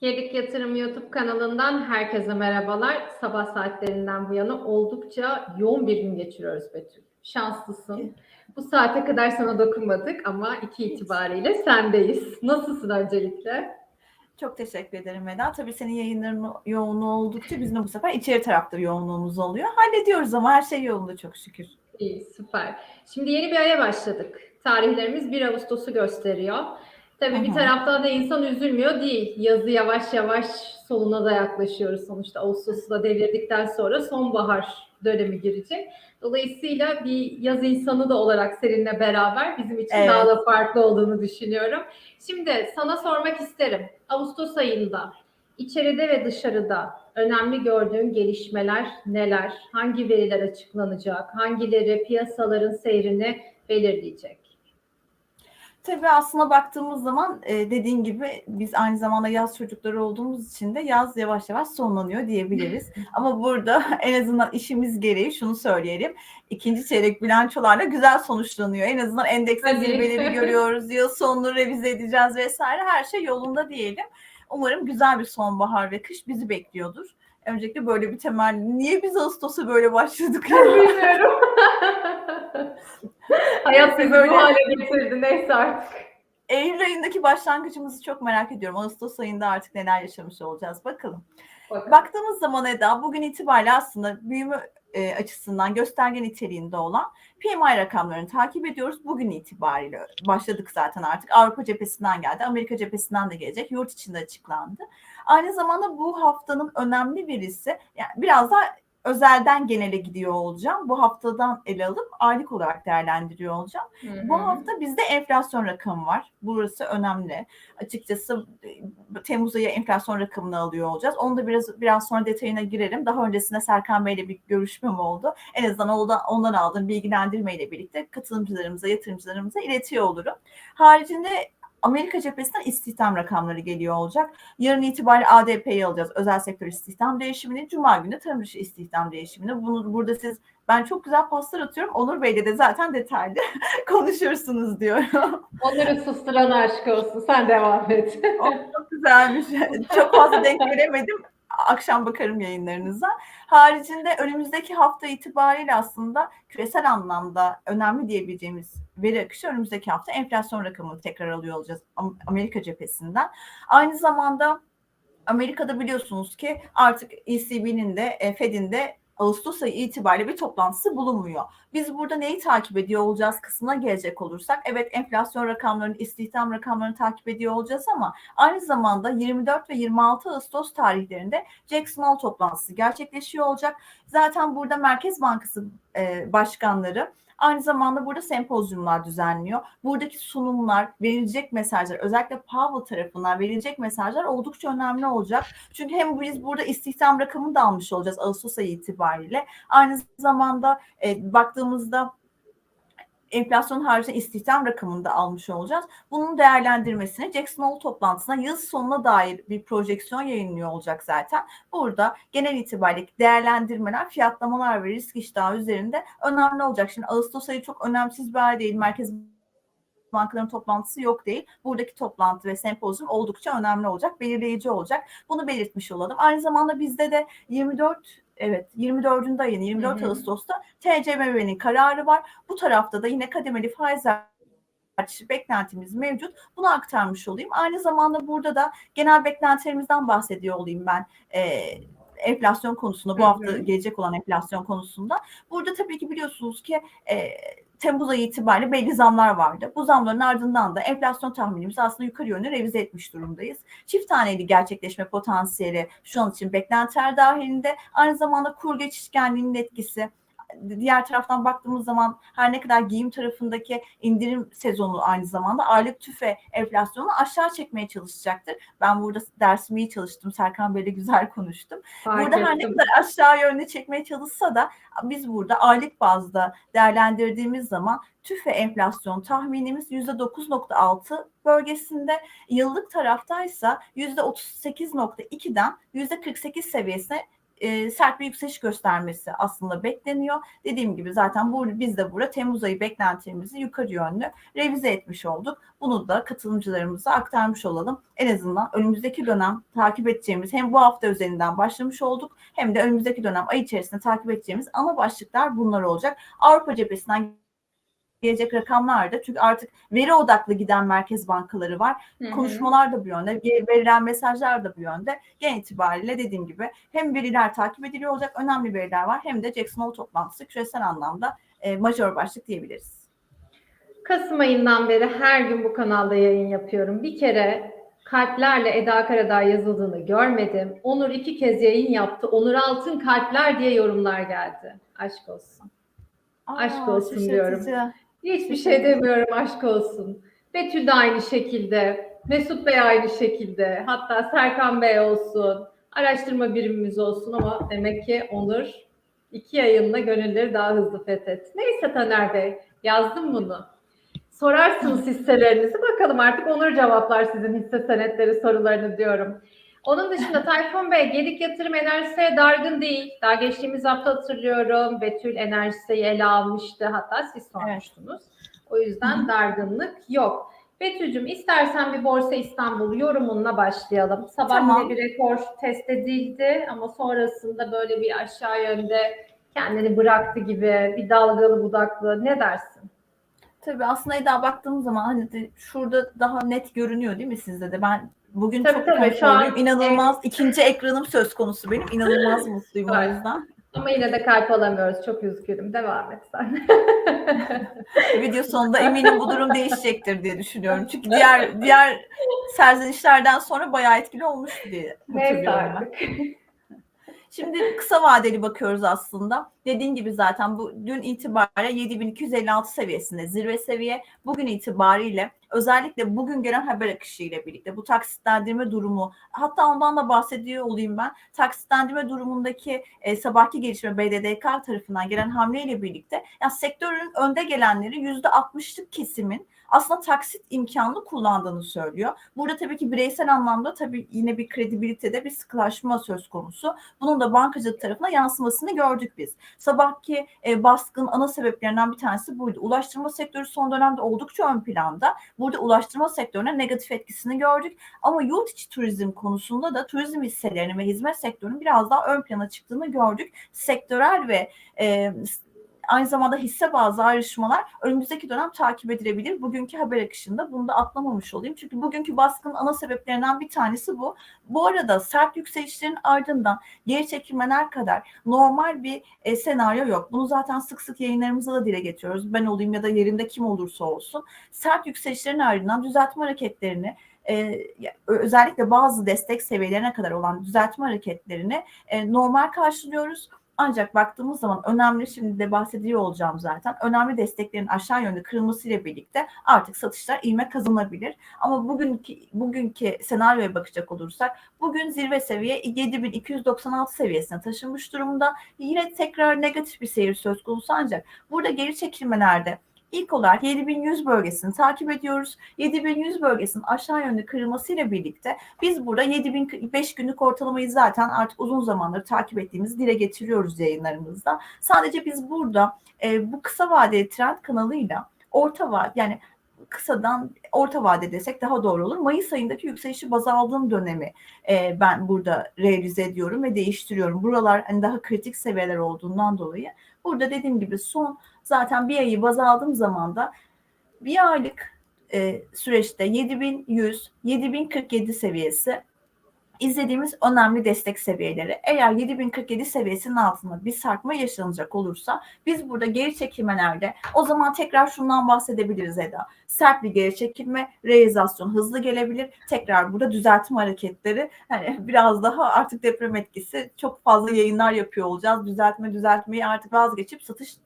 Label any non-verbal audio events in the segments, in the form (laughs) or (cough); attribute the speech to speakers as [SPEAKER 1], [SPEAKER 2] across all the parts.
[SPEAKER 1] Gedik Yatırım YouTube kanalından herkese merhabalar. Sabah saatlerinden bu yana oldukça yoğun bir gün geçiriyoruz Betül. Şanslısın. Bu saate kadar sana dokunmadık ama iki itibariyle sendeyiz. Nasılsın öncelikle?
[SPEAKER 2] Çok teşekkür ederim Eda. Tabii senin yayınların yoğunluğu oldukça bizim de bu sefer içeri tarafta yoğunluğumuz oluyor. Hallediyoruz ama her şey yolunda çok şükür.
[SPEAKER 1] İyi, süper. Şimdi yeni bir aya başladık. Tarihlerimiz 1 Ağustos'u gösteriyor. Tabii bir taraftan da insan üzülmüyor değil. Yazı yavaş yavaş sonuna da yaklaşıyoruz. Sonuçta Ağustos'u da devirdikten sonra sonbahar dönemi girecek. Dolayısıyla bir yaz insanı da olarak seninle beraber bizim için
[SPEAKER 2] Evet.
[SPEAKER 1] daha da farklı olduğunu düşünüyorum. Şimdi sana sormak isterim. Ağustos ayında içeride ve dışarıda önemli gördüğün gelişmeler neler? Hangi veriler açıklanacak? Hangileri piyasaların seyrini belirleyecek?
[SPEAKER 2] Tabii aslına baktığımız zaman e, dediğin gibi biz aynı zamanda yaz çocukları olduğumuz için de yaz yavaş yavaş sonlanıyor diyebiliriz. (laughs) Ama burada (laughs) en azından işimiz gereği şunu söyleyelim. İkinci çeyrek bilançolarla güzel sonuçlanıyor. En azından endekste zirveleri (laughs) görüyoruz. Yıl sonunu revize edeceğiz vesaire. Her şey yolunda diyelim. Umarım güzel bir sonbahar ve kış bizi bekliyordur. Öncelikle böyle bir temenni. Niye biz Ağustos'a böyle başladık?
[SPEAKER 1] Bilmiyorum. (laughs) Hayat bizi
[SPEAKER 2] Böyle-
[SPEAKER 1] bu hale getirdi. Neyse artık.
[SPEAKER 2] Eylül ayındaki başlangıcımızı çok merak ediyorum. Ağustos ayında artık neler yaşamış olacağız bakalım.
[SPEAKER 1] Bakalım.
[SPEAKER 2] Baktığımız zaman Eda bugün itibariyle aslında büyüme e, açısından gösterge niteliğinde olan PMI rakamlarını takip ediyoruz. Bugün itibariyle başladık zaten artık. Avrupa cephesinden geldi, Amerika cephesinden de gelecek. Yurt içinde açıklandı. Aynı zamanda bu haftanın önemli verisi yani biraz daha özelden genele gidiyor olacağım. Bu haftadan ele alıp aylık olarak değerlendiriyor olacağım.
[SPEAKER 1] Hı
[SPEAKER 2] Bu
[SPEAKER 1] hı.
[SPEAKER 2] hafta bizde enflasyon rakamı var. Burası önemli. Açıkçası e, Temmuz ayı enflasyon rakamını alıyor olacağız. Onu da biraz biraz sonra detayına girerim. Daha öncesinde Serkan Bey'le bir görüşmem oldu. En azından ondan aldığım bilgilendirmeyle birlikte katılımcılarımıza, yatırımcılarımıza iletiyor olurum. Haricinde Amerika cephesinden istihdam rakamları geliyor olacak. Yarın itibariyle ADP'yi alacağız. Özel sektör istihdam değişimini. Cuma günü tarım dışı istihdam değişimini. Bunu burada siz ben çok güzel paslar atıyorum. Onur Bey'le de zaten detaylı (laughs) konuşursunuz diyorum.
[SPEAKER 1] Onları susturan aşk olsun. Sen devam et.
[SPEAKER 2] O çok güzelmiş. Çok fazla denk gelemedim. Akşam bakarım yayınlarınıza. Haricinde önümüzdeki hafta itibariyle aslında küresel anlamda önemli diyebileceğimiz veri akışı önümüzdeki hafta enflasyon rakamını tekrar alıyor olacağız Am- Amerika cephesinden. Aynı zamanda Amerika'da biliyorsunuz ki artık ECB'nin de e, Fed'in de Ağustos ayı itibariyle bir toplantısı bulunmuyor. Biz burada neyi takip ediyor olacağız kısmına gelecek olursak evet enflasyon rakamlarını, istihdam rakamlarını takip ediyor olacağız ama aynı zamanda 24 ve 26 Ağustos tarihlerinde Jackson Hole toplantısı gerçekleşiyor olacak. Zaten burada Merkez Bankası e, başkanları aynı zamanda burada sempozyumlar düzenliyor. Buradaki sunumlar, verilecek mesajlar, özellikle Powell tarafından verilecek mesajlar oldukça önemli olacak. Çünkü hem biz burada istihdam rakamını da almış olacağız Ağustos ayı itibariyle. Aynı zamanda e, baktığımızda enflasyon haricinde istihdam rakamını da almış olacağız. Bunun değerlendirmesini Jackson Hole toplantısına yıl sonuna dair bir projeksiyon yayınlıyor olacak zaten. Burada genel itibariyle değerlendirmeler, fiyatlamalar ve risk iştahı üzerinde önemli olacak. Şimdi Ağustos ayı çok önemsiz bir ay değil. Merkez bankaların toplantısı yok değil. Buradaki toplantı ve sempozyum oldukça önemli olacak, belirleyici olacak. Bunu belirtmiş olalım. Aynı zamanda bizde de 24 evet 24. ayın 24
[SPEAKER 1] Hı hı.
[SPEAKER 2] Ağustos'ta TCMB'nin kararı var. Bu tarafta da yine kademeli faiz artışı beklentimiz mevcut. Bunu aktarmış olayım. Aynı zamanda burada da genel beklentilerimizden bahsediyor olayım ben. Ee, enflasyon konusunda bu
[SPEAKER 1] Hı hı.
[SPEAKER 2] hafta gelecek olan enflasyon konusunda. Burada tabii ki biliyorsunuz ki e, Temmuz ayı itibariyle belli zamlar vardı. Bu zamların ardından da enflasyon tahminimizi aslında yukarı yönlü revize etmiş durumdayız. Çift taneli gerçekleşme potansiyeli şu an için beklentiler dahilinde. Aynı zamanda kur geçişkenliğinin etkisi diğer taraftan baktığımız zaman her ne kadar giyim tarafındaki indirim sezonu aynı zamanda aylık tüfe enflasyonu aşağı çekmeye çalışacaktır. Ben burada dersimi iyi çalıştım. Serkan Bey'le güzel konuştum.
[SPEAKER 1] Fark
[SPEAKER 2] Burada her ne
[SPEAKER 1] ettim.
[SPEAKER 2] kadar aşağı yönde çekmeye çalışsa da biz burada aylık bazda değerlendirdiğimiz zaman tüfe enflasyon tahminimiz %9.6 bölgesinde yıllık taraftaysa %38.2'den %48 seviyesine e, sert bir yükseliş göstermesi aslında bekleniyor. Dediğim gibi zaten bu, biz de burada Temmuz ayı beklentimizi yukarı yönlü revize etmiş olduk. Bunu da katılımcılarımıza aktarmış olalım. En azından önümüzdeki dönem takip edeceğimiz hem bu hafta üzerinden başlamış olduk hem de önümüzdeki dönem ay içerisinde takip edeceğimiz ana başlıklar bunlar olacak. Avrupa cephesinden gelecek rakamlar da çünkü artık veri odaklı giden merkez bankaları var.
[SPEAKER 1] Hı hı.
[SPEAKER 2] Konuşmalar da bu yönde, verilen mesajlar da bu yönde. Genel itibariyle dediğim gibi hem veriler takip ediliyor olacak, önemli veriler var hem de Jackson Hole toplantısı küresel anlamda e, majör başlık diyebiliriz.
[SPEAKER 1] Kasım ayından beri her gün bu kanalda yayın yapıyorum. Bir kere kalplerle Eda Karadağ yazıldığını görmedim. Onur iki kez yayın yaptı. Onur Altın kalpler diye yorumlar geldi. Aşk olsun. Aşk olsun diyorum. Hiçbir şey demiyorum aşk olsun. Betül de aynı şekilde. Mesut Bey aynı şekilde. Hatta Serkan Bey olsun. Araştırma birimimiz olsun ama demek ki Onur iki yayınla gönülleri daha hızlı fethet. Neyse Taner Bey yazdım bunu. Sorarsınız hisselerinizi bakalım artık Onur cevaplar sizin hisse senetleri sorularını diyorum. Onun dışında Tayfun Bey gedik yatırım enerjisiye dargın değil. Daha geçtiğimiz hafta hatırlıyorum Betül enerjisiyi ele almıştı. Hatta siz sormuştunuz. O yüzden dargınlık yok. Betül'cüm istersen bir Borsa İstanbul yorumunla başlayalım. Sabah
[SPEAKER 2] Tamam.
[SPEAKER 1] bir rekor test edildi ama sonrasında böyle bir aşağı yönde kendini bıraktı gibi bir dalgalı budaklı. Ne dersin?
[SPEAKER 2] Tabii aslında Eda baktığım zaman hani de şurada daha net görünüyor değil mi sizde de? Ben bugün
[SPEAKER 1] Tabii,
[SPEAKER 2] çok
[SPEAKER 1] tabii, şu an-.
[SPEAKER 2] İnanılmaz ikinci ekranım söz konusu benim. İnanılmaz (laughs) mutluyum o yüzden.
[SPEAKER 1] Ama yine de kalp alamıyoruz. Çok üzgünüm. Devam et sen. (laughs) (laughs)
[SPEAKER 2] Video sonunda eminim bu durum değişecektir diye düşünüyorum. Çünkü diğer diğer serzenişlerden sonra bayağı etkili olmuştu diye hatırlıyorum ben. Şimdi kısa vadeli bakıyoruz aslında. Dediğim gibi zaten bu dün itibariyle 7256 seviyesinde zirve seviye. Bugün itibariyle özellikle bugün gelen haber akışı ile birlikte bu taksitlendirme durumu hatta ondan da bahsediyor olayım ben. Taksitlendirme durumundaki e, sabahki gelişme BDDK tarafından gelen hamleyle birlikte yani sektörün önde gelenleri %60'lık kesimin aslında taksit imkanını kullandığını söylüyor. Burada tabii ki bireysel anlamda tabii yine bir kredibilitede bir sıkılaşma söz konusu. Bunun da bankacılık tarafına yansımasını gördük biz. Sabahki e, baskın ana sebeplerinden bir tanesi buydu. Ulaştırma sektörü son dönemde oldukça ön planda. Burada ulaştırma sektörüne negatif etkisini gördük. Ama yurt içi turizm konusunda da turizm hisselerinin ve hizmet sektörünün biraz daha ön plana çıktığını gördük. Sektörel ve e, aynı zamanda hisse bazı ayrışmalar önümüzdeki dönem takip edilebilir. Bugünkü haber akışında bunu da atlamamış olayım. Çünkü bugünkü baskının ana sebeplerinden bir tanesi bu. Bu arada sert yükselişlerin ardından geri çekilmeler kadar normal bir e, senaryo yok. Bunu zaten sık sık yayınlarımızda da dile getiriyoruz. Ben olayım ya da yerimde kim olursa olsun. Sert yükselişlerin ardından düzeltme hareketlerini e, özellikle bazı destek seviyelerine kadar olan düzeltme hareketlerini e, normal karşılıyoruz. Ancak baktığımız zaman önemli şimdi de bahsediyor olacağım zaten. Önemli desteklerin aşağı yönde kırılmasıyla birlikte artık satışlar ivme kazanabilir. Ama bugünkü bugünkü senaryoya bakacak olursak bugün zirve seviye 7296 seviyesine taşınmış durumda. Yine tekrar negatif bir seyir söz konusu ancak burada geri çekilmelerde İlk olarak 7100 bölgesini takip ediyoruz. 7100 bölgesinin aşağı yönlü kırılmasıyla birlikte biz burada 7005 günlük ortalamayı zaten artık uzun zamandır takip ettiğimizi dile getiriyoruz yayınlarımızda. Sadece biz burada e, bu kısa vadeli trend kanalıyla orta vade yani kısadan orta vade desek daha doğru olur. Mayıs ayındaki yükselişi baz aldığım dönemi e, ben burada realize ediyorum ve değiştiriyorum. Buralar hani daha kritik seviyeler olduğundan dolayı burada dediğim gibi son zaten bir ayı baz aldığım zaman da bir aylık e, süreçte 7100 7047 seviyesi izlediğimiz önemli destek seviyeleri. Eğer 7047 seviyesinin altında bir sarkma yaşanacak olursa biz burada geri çekilmelerde o zaman tekrar şundan bahsedebiliriz Eda. Sert bir geri çekilme, realizasyon hızlı gelebilir. Tekrar burada düzeltme hareketleri hani biraz daha artık deprem etkisi çok fazla yayınlar yapıyor olacağız. Düzeltme düzeltmeyi artık vazgeçip satış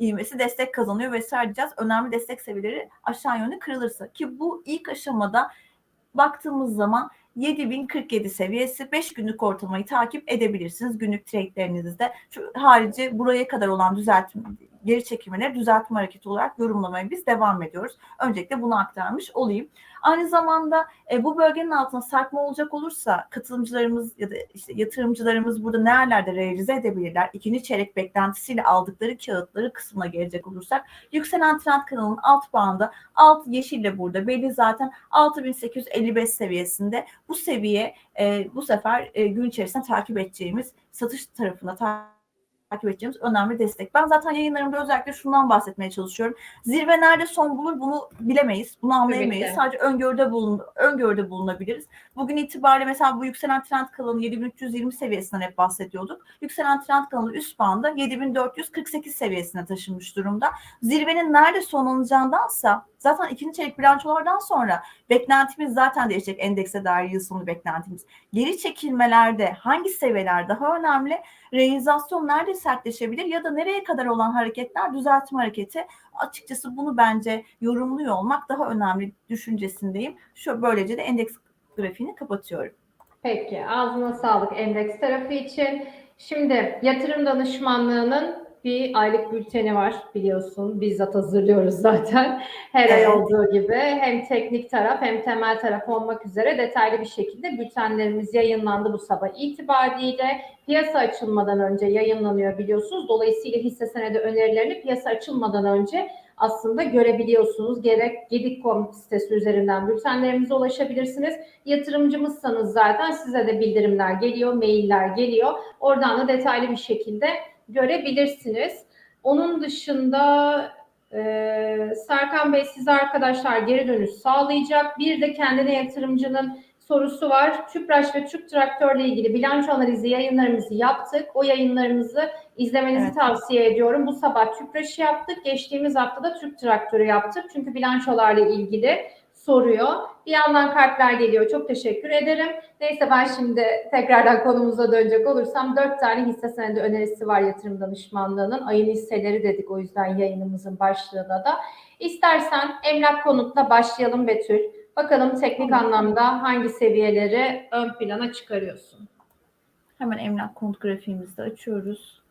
[SPEAKER 2] ivmesi destek kazanıyor vesaire diyeceğiz. Önemli destek seviyeleri aşağı yönlü kırılırsa ki bu ilk aşamada baktığımız zaman 7047 seviyesi 5 günlük ortalamayı takip edebilirsiniz günlük trade'lerinizde. Şu harici buraya kadar olan düzeltme geri çekilmeleri düzeltme hareketi olarak yorumlamaya biz devam ediyoruz. Öncelikle bunu aktarmış olayım. Aynı zamanda e, bu bölgenin altına sarkma olacak olursa katılımcılarımız ya da işte yatırımcılarımız burada nerelerde realize edebilirler? İkinci çeyrek beklentisiyle aldıkları kağıtları kısmına gelecek olursak yükselen trend kanalının alt bağında alt yeşille burada belli zaten 6855 seviyesinde bu seviye e, bu sefer e, gün içerisinde takip edeceğimiz satış tarafına ta- takip edeceğimiz önemli destek. Ben zaten yayınlarımda özellikle şundan bahsetmeye çalışıyorum. Zirve nerede son bulur bunu bilemeyiz. Bunu anlayamayız.
[SPEAKER 1] ki.
[SPEAKER 2] Sadece öngörüde bulun öngörüde bulunabiliriz. Bugün itibariyle mesela bu yükselen trend kanalı 7320 seviyesinden hep bahsediyorduk. Yükselen trend kanalı üst banda 7448 seviyesine taşınmış durumda. Zirvenin nerede sonlanacağındansa zaten ikinci çeyrek bilançolardan sonra beklentimiz zaten değişecek endekse dair yıl sonu beklentimiz. Geri çekilmelerde hangi seviyeler daha önemli? Realizasyon nerede sertleşebilir ya da nereye kadar olan hareketler düzeltme hareketi? Açıkçası bunu bence yorumluyor olmak daha önemli düşüncesindeyim. Şu böylece de endeks grafiğini kapatıyorum.
[SPEAKER 1] Peki, ağzına sağlık endeks tarafı için. Şimdi yatırım danışmanlığının bir aylık bülteni var biliyorsun. Bizzat hazırlıyoruz zaten. Her ay olduğu gibi hem teknik taraf hem temel taraf olmak üzere detaylı bir şekilde bültenlerimiz yayınlandı bu sabah itibariyle. Piyasa açılmadan önce yayınlanıyor biliyorsunuz. Dolayısıyla hisse senedi önerilerini piyasa açılmadan önce aslında görebiliyorsunuz. Gerek Gedik.com sitesi üzerinden bültenlerimize ulaşabilirsiniz. Yatırımcımızsanız zaten size de bildirimler geliyor, mailler geliyor. Oradan da detaylı bir şekilde görebilirsiniz. Onun dışında e, Serkan Bey size arkadaşlar geri dönüş sağlayacak. Bir de kendine yatırımcının sorusu var. Tüpraş ve Türk Traktör'le ilgili bilanço analizi yayınlarımızı yaptık. O yayınlarımızı izlemenizi
[SPEAKER 2] Evet.
[SPEAKER 1] tavsiye ediyorum. Bu sabah Tüpraş'ı yaptık. Geçtiğimiz hafta da Türk Traktör'ü yaptık. Çünkü bilançolarla ilgili soruyor. Bir yandan kartlar geliyor. Çok teşekkür ederim. Neyse ben şimdi tekrardan konumuza dönecek olursam dört tane hisse senedi önerisi var yatırım danışmanlığının. Ayın hisseleri dedik o yüzden yayınımızın başlığında da. İstersen emlak konutla başlayalım Betül. Bakalım teknik anlamda hangi seviyeleri ön plana çıkarıyorsun?
[SPEAKER 2] Hemen emlak konut grafiğimizi de açıyoruz.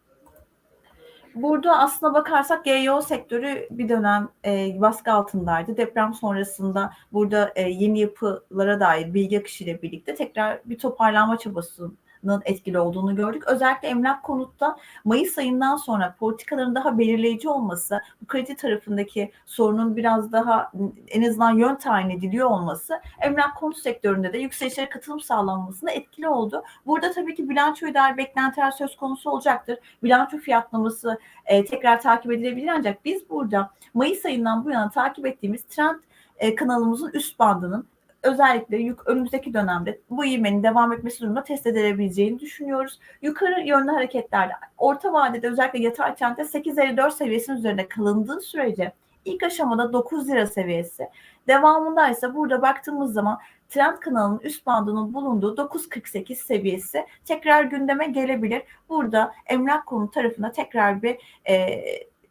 [SPEAKER 2] Burada aslına bakarsak GYO sektörü bir dönem e, baskı altındaydı. Deprem sonrasında burada e, yeni yapılara dair bilgi akışıyla birlikte tekrar bir toparlanma çabasının etkili olduğunu gördük. Özellikle emlak konutta Mayıs ayından sonra politikaların daha belirleyici olması, bu kredi tarafındaki sorunun biraz daha en azından yön tayin ediliyor olması emlak konut sektöründe de yükselişlere katılım sağlanmasına etkili oldu. Burada tabii ki bilançoya dair beklentiler söz konusu olacaktır. Bilanço fiyatlaması e, tekrar takip edilebilir ancak biz burada Mayıs ayından bu yana takip ettiğimiz trend e, kanalımızın üst bandının özellikle yük, önümüzdeki dönemde bu ivmenin devam etmesi durumunda test edilebileceğini düşünüyoruz. Yukarı yönlü hareketlerde orta vadede özellikle yatay trendde 8.54 seviyesinin üzerinde kalındığı sürece ilk aşamada 9 lira seviyesi devamında ise burada baktığımız zaman trend kanalının üst bandının bulunduğu 9.48 seviyesi tekrar gündeme gelebilir. Burada emlak konu tarafında tekrar bir e,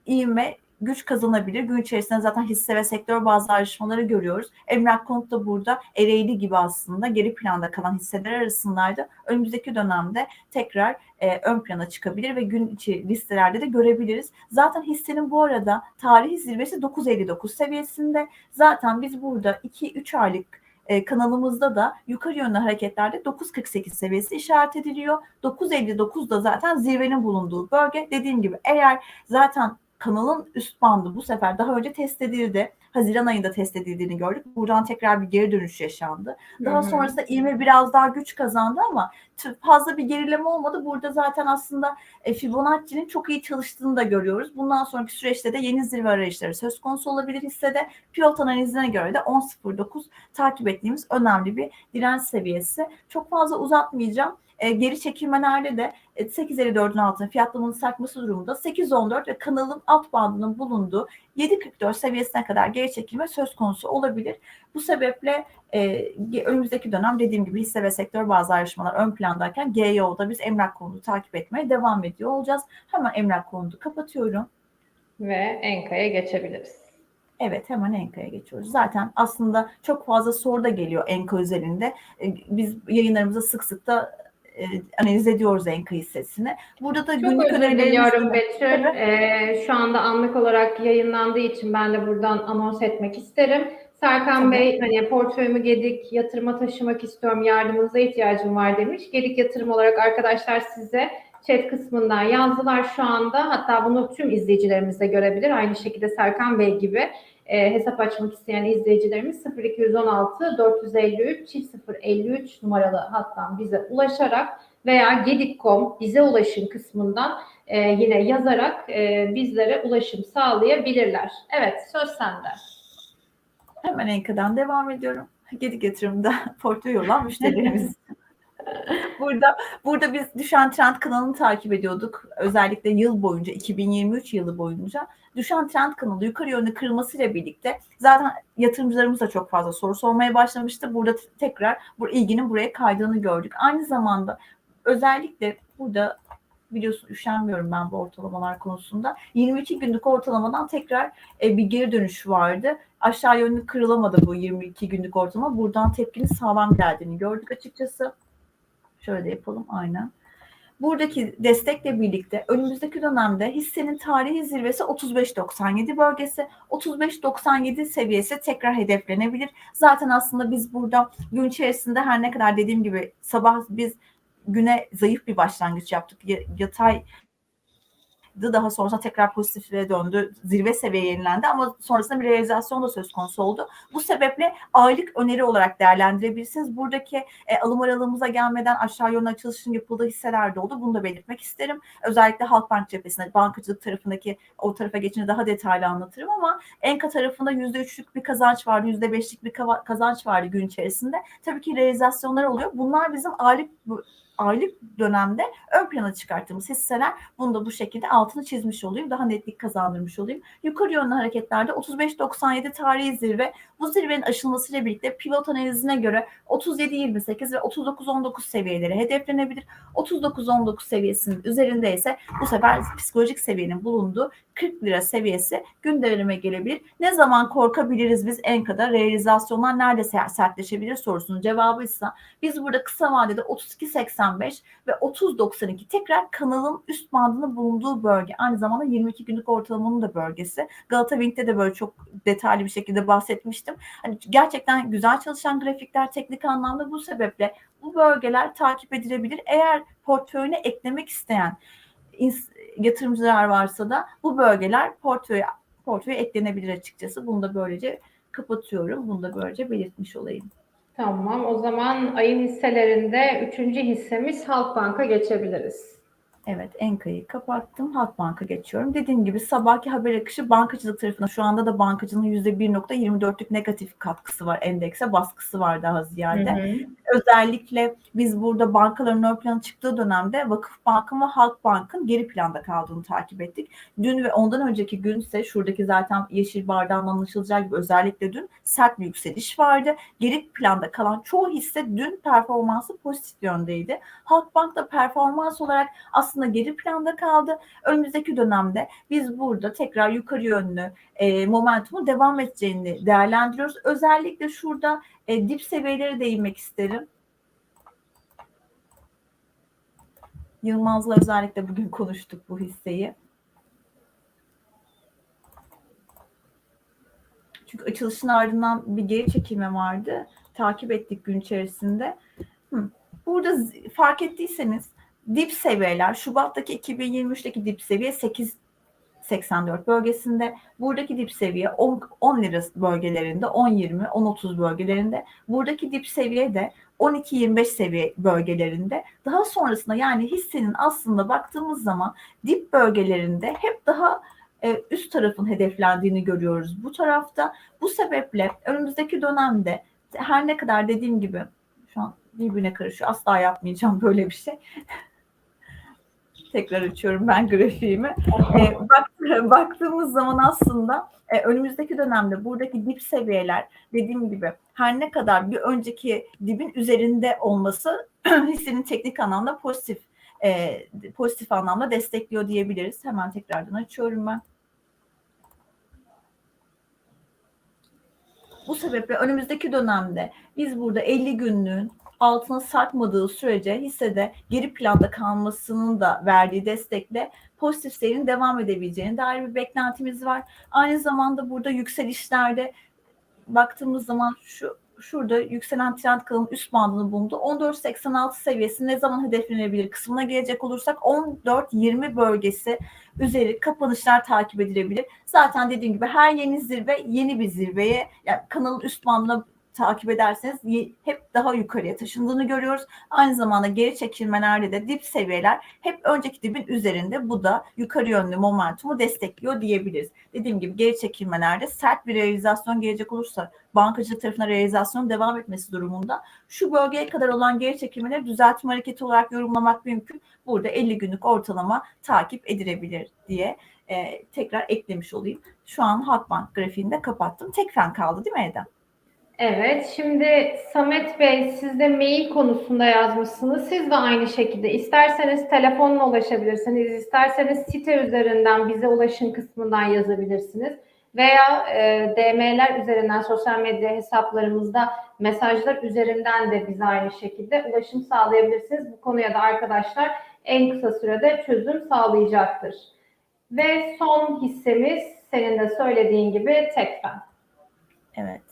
[SPEAKER 2] ivme güç kazanabilir. Gün içerisinde zaten hisse ve sektör bazı ayrışmaları görüyoruz. Emlak konut da burada Ereğli gibi aslında geri planda kalan hisseler arasındaydı. Önümüzdeki dönemde tekrar e, ön plana çıkabilir ve gün içi listelerde de görebiliriz. Zaten hissenin bu arada tarihi zirvesi 9.59 seviyesinde. Zaten biz burada 2-3 aylık e, kanalımızda da yukarı yönlü hareketlerde 9.48 seviyesi işaret ediliyor. 9.59 da zaten zirvenin bulunduğu bölge. Dediğim gibi eğer zaten kanalın üst bandı bu sefer daha önce test edildi. Haziran ayında test edildiğini gördük. Buradan tekrar bir geri dönüş yaşandı. Daha
[SPEAKER 1] Hı hı.
[SPEAKER 2] sonrasında ivme biraz daha güç kazandı ama fazla bir gerileme olmadı. Burada zaten aslında e, Fibonacci'nin çok iyi çalıştığını da görüyoruz. Bundan sonraki süreçte de yeni zirve arayışları söz konusu olabilir hissede. Pivot analizine göre de 10.09 takip ettiğimiz önemli bir direnç seviyesi. Çok fazla uzatmayacağım. E, geri çekilmelerde de e, 8.54'ün altına fiyatlamanın sarkması durumunda 8.14 ve kanalın alt bandının bulunduğu 7.44 seviyesine kadar geri çekilme söz konusu olabilir. Bu sebeple e, önümüzdeki dönem dediğim gibi hisse ve sektör bazı ayrışmalar ön plandayken GYO'da biz emlak konunu takip etmeye devam ediyor olacağız. Hemen emlak konunu kapatıyorum.
[SPEAKER 1] Ve Enka'ya geçebiliriz.
[SPEAKER 2] Evet hemen Enka'ya geçiyoruz. Zaten aslında çok fazla soru da geliyor Enka üzerinde. E, Biz yayınlarımızda sık sık da e, analiz ediyoruz Enka hissesini. Burada da
[SPEAKER 1] Çok
[SPEAKER 2] günlük
[SPEAKER 1] özür
[SPEAKER 2] önerilerimiz
[SPEAKER 1] diliyorum
[SPEAKER 2] de-
[SPEAKER 1] Betül. Ee, şu anda anlık olarak yayınlandığı için ben de buradan anons etmek isterim. Serkan
[SPEAKER 2] Tabii.
[SPEAKER 1] Bey hani portföyümü Gedik yatırıma taşımak istiyorum, yardımınıza ihtiyacım var demiş. Gedik yatırım olarak arkadaşlar size chat kısmından yazdılar şu anda. Hatta bunu tüm izleyicilerimiz de görebilir. Aynı şekilde Serkan Bey gibi e, hesap açmak isteyen izleyicilerimiz 0216 453 çift 053 numaralı hattan bize ulaşarak veya gedik.com bize ulaşın kısmından e, yine yazarak e, bizlere ulaşım sağlayabilirler. Evet söz sende.
[SPEAKER 2] Hemen Enka'dan devam ediyorum. Gedik yatırımda (laughs) portföy olan müşterilerimiz. (laughs) burada burada biz düşen trend kanalını takip ediyorduk. Özellikle yıl boyunca 2023 yılı boyunca düşen trend kanalı yukarı yönlü kırmasıyla birlikte zaten yatırımcılarımız da çok fazla soru sormaya başlamıştı. Burada tekrar bu ilginin buraya kaydığını gördük. Aynı zamanda özellikle burada biliyorsun üşenmiyorum ben bu ortalamalar konusunda. 22 günlük ortalamadan tekrar e, bir geri dönüş vardı. Aşağı yönlü kırılamadı bu 22 günlük ortalama. Buradan tepkinin sağlam geldiğini gördük açıkçası. Şöyle yapalım aynen. Buradaki destekle birlikte önümüzdeki dönemde hissenin tarihi zirvesi 35.97 bölgesi, 35.97 seviyesi tekrar hedeflenebilir. Zaten aslında biz burada gün içerisinde her ne kadar dediğim gibi sabah biz güne zayıf bir başlangıç yaptık. Ya- Yatay daha sonrasında tekrar pozitife döndü. Zirve seviye yenilendi ama sonrasında bir realizasyon da söz konusu oldu. Bu sebeple aylık öneri olarak değerlendirebilirsiniz. Buradaki e, alım aralığımıza gelmeden aşağı yönlü açılışın yapıldığı hisseler de oldu. Bunu da belirtmek isterim. Özellikle Halkbank cephesinde, bankacılık tarafındaki o tarafa geçince daha detaylı anlatırım ama Enka tarafında %3'lük bir kazanç vardı, %5'lik bir kava- kazanç vardı gün içerisinde. Tabii ki realizasyonlar oluyor. Bunlar bizim aylık aylık dönemde ön plana çıkarttığımız hisseler bunu da bu şekilde altını çizmiş olayım. Daha netlik kazandırmış olayım. Yukarı yönlü hareketlerde 35.97 tarihi zirve bu zirvenin aşılmasıyla birlikte pivot analizine göre 37.28 ve 39.19 seviyeleri hedeflenebilir. 39.19 seviyesinin üzerinde ise bu sefer psikolojik seviyenin bulunduğu 40 lira seviyesi gündeme gelebilir. Ne zaman korkabiliriz biz Enka'da realizasyonlar nerede ser- sertleşebilir sorusunun cevabı ise biz burada kısa vadede 32.85 ve 30.92 tekrar kanalın üst bandının bulunduğu bölge. Aynı zamanda 22 günlük ortalamanın da bölgesi. Galata Wink'te de böyle çok detaylı bir şekilde bahsetmiştim. Hani gerçekten güzel çalışan grafikler teknik anlamda bu sebeple bu bölgeler takip edilebilir. Eğer portföyüne eklemek isteyen yatırımcılar varsa da bu bölgeler portföye portföye eklenebilir açıkçası. Bunu da böylece kapatıyorum. Bunu da böylece belirtmiş olayım.
[SPEAKER 1] Tamam o zaman ayın hisselerinde üçüncü hissemiz Halkbank'a geçebiliriz.
[SPEAKER 2] Evet, Enka'yı kapattım. Halkbank'a geçiyorum. Dediğim gibi sabahki haber akışı bankacılık tarafında şu anda da bankacılığın %1.24'lük negatif katkısı var. Endekse baskısı var daha ziyade.
[SPEAKER 1] Hı hı.
[SPEAKER 2] Özellikle biz burada bankaların ön plana çıktığı dönemde Vakıfbank'ın ve Halkbank'ın geri planda kaldığını takip ettik. Dün ve ondan önceki gün ise şuradaki zaten yeşil bardağın anlaşılacağı gibi özellikle dün sert bir yükseliş vardı. Geri planda kalan çoğu hisse dün performansı pozitif yöndeydi. Halkbank da performans olarak aslında geri planda kaldı. Önümüzdeki dönemde biz burada tekrar yukarı yönlü e, momentumu devam edeceğini değerlendiriyoruz. Özellikle şurada e, dip seviyelere değinmek isterim. Yılmaz'la özellikle bugün konuştuk bu hisseyi. Çünkü açılışın ardından bir geri çekilme vardı. Takip ettik gün içerisinde. Burada fark ettiyseniz dip seviyeler Şubat'taki 2023'teki dip seviye 8 84 bölgesinde. Buradaki dip seviye 10, 10 lira bölgelerinde, 10-20, 10-30 bölgelerinde. Buradaki dip seviye de 12-25 seviye bölgelerinde. Daha sonrasında yani hissenin aslında baktığımız zaman dip bölgelerinde hep daha e, üst tarafın hedeflendiğini görüyoruz bu tarafta. Bu sebeple önümüzdeki dönemde her ne kadar dediğim gibi şu an birbirine karışıyor. Asla yapmayacağım böyle bir şey. Tekrar açıyorum ben grafiğimi. E, bak, (laughs) baktığımız zaman aslında e, önümüzdeki dönemde buradaki dip seviyeler dediğim gibi her ne kadar bir önceki dibin üzerinde olması (clears throat) hissenin teknik anlamda pozitif e, pozitif anlamda destekliyor diyebiliriz. Hemen tekrardan açıyorum ben. Bu sebeple önümüzdeki dönemde biz burada 50 günlüğün altına sarkmadığı sürece hissede geri planda kalmasının da verdiği destekle pozitif seyrin devam edebileceğine dair bir beklentimiz var. Aynı zamanda burada yükselişlerde baktığımız zaman şu şurada yükselen trend kalın üst bandını bulundu. 14.86 seviyesi ne zaman hedeflenebilir kısmına gelecek olursak 14.20 bölgesi üzeri kapanışlar takip edilebilir. Zaten dediğim gibi her yeni zirve yeni bir zirveye yani kanalın üst bandına takip ederseniz hep daha yukarıya taşındığını görüyoruz. Aynı zamanda geri çekilmelerde de dip seviyeler hep önceki dibin üzerinde. Bu da yukarı yönlü momentumu destekliyor diyebiliriz. Dediğim gibi geri çekilmelerde sert bir realizasyon gelecek olursa bankacılık tarafına realizasyon devam etmesi durumunda şu bölgeye kadar olan geri çekilmeleri düzeltme hareketi olarak yorumlamak mümkün. Burada 50 günlük ortalama takip edilebilir diye e, tekrar eklemiş olayım. Şu an Halkbank grafiğinde kapattım. Tek fen kaldı değil mi Eda?
[SPEAKER 1] Evet, şimdi Samet Bey siz de mail konusunda yazmışsınız. Siz de aynı şekilde isterseniz telefonla ulaşabilirsiniz, isterseniz site üzerinden bize ulaşın kısmından yazabilirsiniz. Veya e, DM'ler üzerinden sosyal medya hesaplarımızda mesajlar üzerinden de bize aynı şekilde ulaşım sağlayabilirsiniz. Bu konuya da arkadaşlar en kısa sürede çözüm sağlayacaktır. Ve son hissemiz senin de söylediğin gibi Tekfen.
[SPEAKER 2] Evet.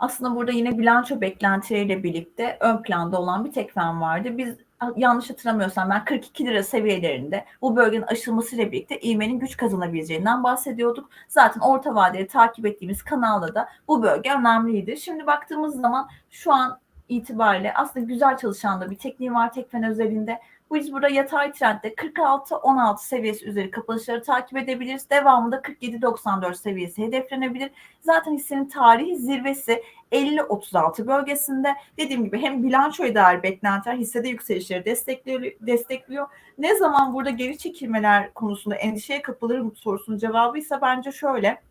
[SPEAKER 2] Aslında burada yine bilanço beklentileriyle birlikte ön planda olan bir tekfen vardı. Biz yanlış hatırlamıyorsam ben 42 lira seviyelerinde bu bölgenin aşılmasıyla birlikte ivmenin güç kazanabileceğinden bahsediyorduk. Zaten orta vadeli takip ettiğimiz kanalda da bu bölge önemliydi. Şimdi baktığımız zaman şu an itibariyle aslında güzel çalışan da bir tekniği var tekfen özelinde. Biz burada yatay trendde 46-16 seviyesi üzeri kapanışları takip edebiliriz. Devamında 47-94 seviyesi hedeflenebilir. Zaten hissenin tarihi zirvesi 50-36 bölgesinde. Dediğim gibi hem bilançoya dair beklentiler hissede yükselişleri destekliyor, destekliyor. Ne zaman burada geri çekilmeler konusunda endişeye kapılır sorusunun cevabı ise bence şöyle.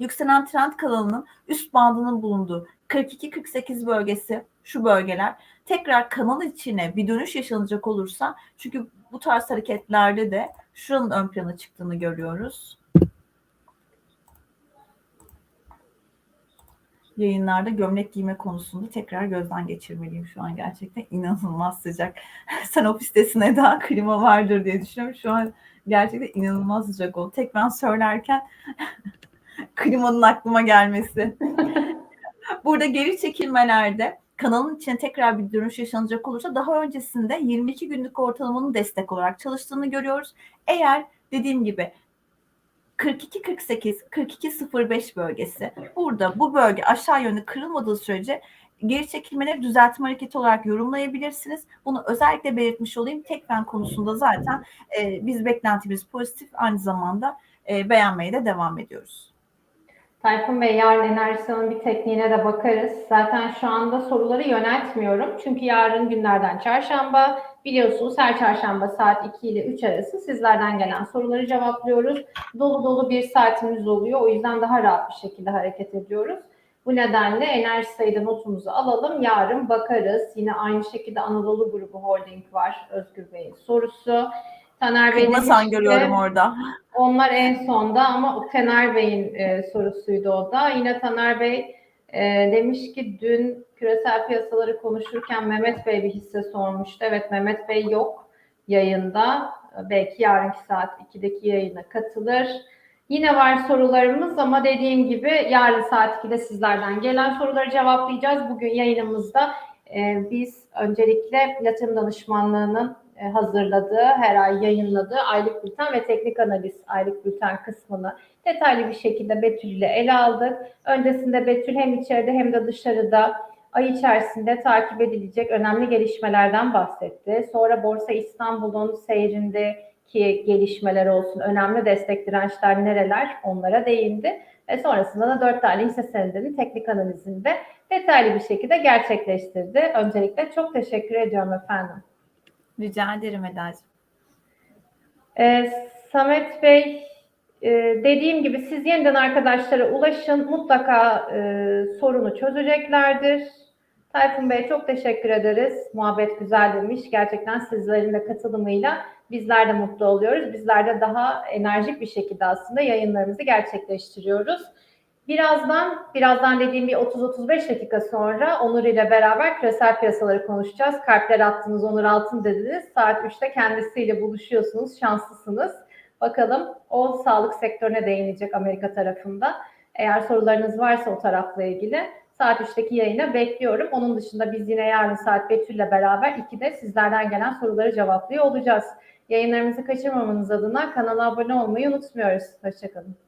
[SPEAKER 2] Yükselen trend kanalının üst bandının bulunduğu 42-48 bölgesi şu bölgeler tekrar kanal içine bir dönüş yaşanacak olursa çünkü bu tarz hareketlerde de şuranın ön plana çıktığını görüyoruz. Yayınlarda gömlek giyme konusunda tekrar gözden geçirmeliyim şu an gerçekten inanılmaz sıcak. (laughs) Sen ofistesin Eda klima vardır diye düşünüyorum. Şu an gerçekten inanılmaz sıcak oldu. Tek ben söylerken (laughs) klimanın aklıma gelmesi. (laughs) Burada geri çekilmelerde kanalın içine tekrar bir dönüş yaşanacak olursa daha öncesinde 22 günlük ortalamanın destek olarak çalıştığını görüyoruz. Eğer dediğim gibi 42-48, 42-05 bölgesi burada bu bölge aşağı yönlü kırılmadığı sürece geri çekilmeleri düzeltme hareketi olarak yorumlayabilirsiniz. Bunu özellikle belirtmiş olayım. Tekfen konusunda zaten e, biz beklentimiz pozitif aynı zamanda e, beğenmeye de devam ediyoruz.
[SPEAKER 1] Tayfun Bey yarın enerjisinin bir tekniğine de bakarız. Zaten şu anda soruları yöneltmiyorum. Çünkü yarın günlerden çarşamba. Biliyorsunuz her çarşamba saat 2 ile 3 arası sizlerden gelen soruları cevaplıyoruz. Dolu dolu bir saatimiz oluyor. O yüzden daha rahat bir şekilde hareket ediyoruz. Bu nedenle enerji sayıda notumuzu alalım. Yarın bakarız. Yine aynı şekilde Anadolu Grubu Holding var. Özgür Bey'in sorusu. Taner Bey
[SPEAKER 2] Kırmasan görüyorum orada.
[SPEAKER 1] onlar en sonda ama o Taner Bey'in e, sorusuydu o da. Yine Taner Bey e, demiş ki dün küresel piyasaları konuşurken Mehmet Bey bir hisse sormuştu. Evet Mehmet Bey yok yayında. Belki yarınki saat 2'deki yayına katılır. Yine var sorularımız ama dediğim gibi yarın saat 2'de sizlerden gelen soruları cevaplayacağız. Bugün yayınımızda e, biz öncelikle yatırım danışmanlığının hazırladığı, her ay yayınladığı aylık bülten ve teknik analiz aylık bülten kısmını detaylı bir şekilde Betül ile ele aldık. Öncesinde Betül hem içeride hem de dışarıda ay içerisinde takip edilecek önemli gelişmelerden bahsetti. Sonra Borsa İstanbul'un seyrindeki gelişmeler olsun, önemli destek dirençler nereler onlara değindi. Ve sonrasında da dört tane hisse senedinin teknik analizinde detaylı bir şekilde gerçekleştirdi. Öncelikle çok teşekkür ediyorum efendim.
[SPEAKER 2] Rica ederim Eda'cığım.
[SPEAKER 1] Ee, Samet Bey, e, dediğim gibi siz yeniden arkadaşlara ulaşın. Mutlaka e, sorunu çözeceklerdir. Tayfun Bey çok teşekkür ederiz. Muhabbet güzel demiş. Gerçekten sizlerin de katılımıyla bizler de mutlu oluyoruz. Bizler de daha enerjik bir şekilde aslında yayınlarımızı gerçekleştiriyoruz. Birazdan, birazdan dediğim bir 30-35 dakika sonra Onur ile beraber küresel piyasaları konuşacağız. Kalpler attınız, Onur Altın dediniz. Saat 3'te kendisiyle buluşuyorsunuz, şanslısınız. Bakalım o sağlık sektörüne değinecek Amerika tarafında. Eğer sorularınız varsa o tarafla ilgili saat 3'teki yayına bekliyorum. Onun dışında biz yine yarın saat Betül'le beraber 2'de sizlerden gelen soruları cevaplıyor olacağız. Yayınlarımızı kaçırmamanız adına kanala abone olmayı unutmuyoruz. Hoşçakalın.